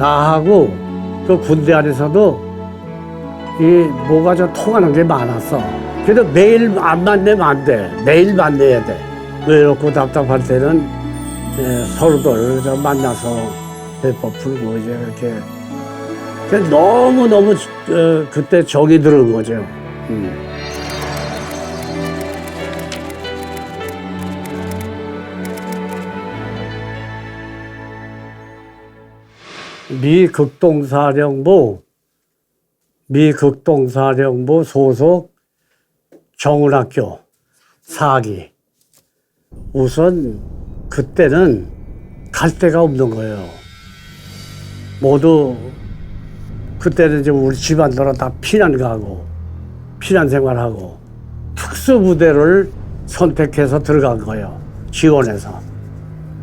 나하고 그 군대 안에서도 이 뭐가 좀 통하는 게 많았어. 그래도 매일 안 만나면 안 돼. 매일 만나야 돼. 외롭고 답답할 때는 예, 서로들 좀 만나서 배법 풀고 이제 이렇게 너무 너무 어, 그때 정이 들은 거죠. 음. 미 극동사령부 미 극동사령부 소속 정훈학교 사기 우선 그때는 갈 데가 없는 거예요. 모두 그때는 이제 우리 집안들은 다 피난 가고 피난 생활하고 특수 부대를 선택해서 들어간 거예요. 지원해서.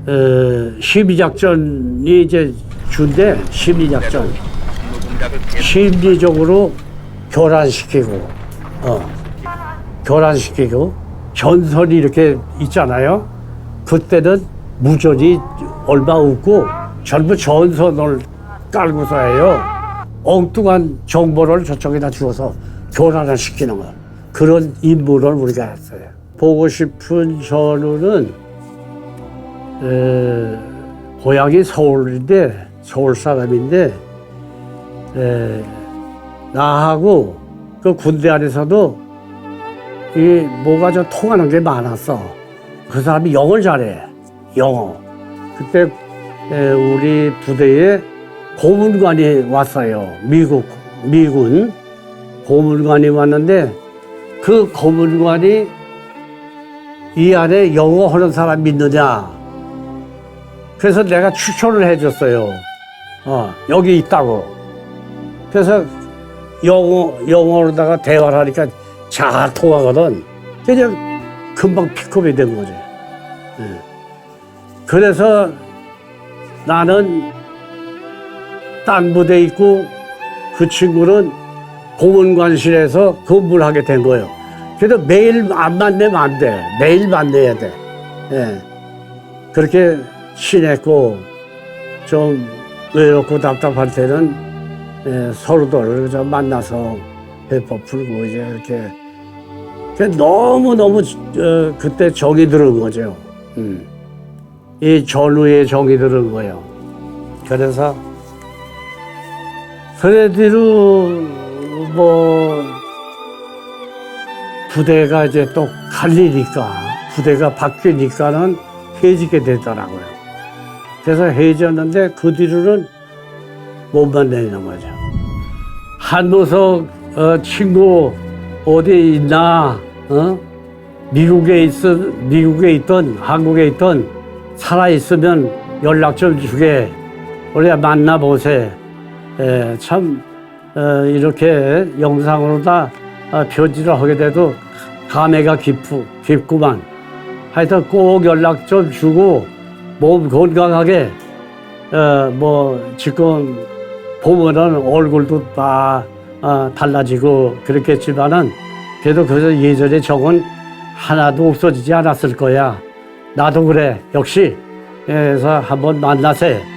어, 심리작전이 이제 준대 심리작전 심리적으로 교란시키고 어, 교란시키고 전선이 이렇게 있잖아요. 그때는 무전이 얼마 없고 전부 전선을 깔고서 해요. 엉뚱한 정보를 저쪽에다 주어서 교란을 시키는 거. 그런 임무를 우리가 했어요. 보고 싶은 전우는 에, 고향이 서울인데 서울 사람인데 에, 나하고 그 군대 안에서도 이 뭐가 좀 통하는 게 많았어. 그 사람이 영어를 잘해. 영어. 그때 에, 우리 부대에 고문관이 왔어요. 미국 미군 고문관이 왔는데 그 고문관이 이 안에 영어 하는 사람 있느냐? 그래서 내가 추천을 해줬어요. 어, 여기 있다고. 그래서 영어, 영어로다가 대화를 하니까 잘 통하거든. 그냥 금방 픽업이 된 거지. 예. 그래서 나는 딴 부대에 있고 그 친구는 공원관실에서 근무를 하게 된 거예요. 그래도 매일 안 만나면 안 돼. 매일 만나야 돼. 예. 그렇게 친했고 좀 외롭고 답답할 때는 예, 서로들 좀 만나서 배법 풀고 이제 이렇게 너무 너무 어, 그때 정이 들은 거죠. 음. 이 전후에 정이 들은 거예요. 그래서 그래도 뭐 부대가 이제 또 갈리니까 부대가 바뀌니까는 해지게 되더라고요. 그래서 해졌는데 그 뒤로는 못 만나는 거죠. 한노석 어, 친구 어디 있나? 어? 미국에 있 미국에 있던 한국에 있던 살아 있으면 연락 좀 주게. 우리가 만나 보세. 예, 참 어, 이렇게 영상으로 다 어, 편지를 하게 돼도 감회가 깊고 깊구만. 하여튼 꼭 연락 좀 주고 몸 건강하게 어, 뭐 지금 보면은 얼굴도 다 어, 달라지고 그렇겠지만은 그래도 그 예전에 적은 하나도 없어지지 않았을 거야. 나도 그래. 역시 그래서 한번 만나세.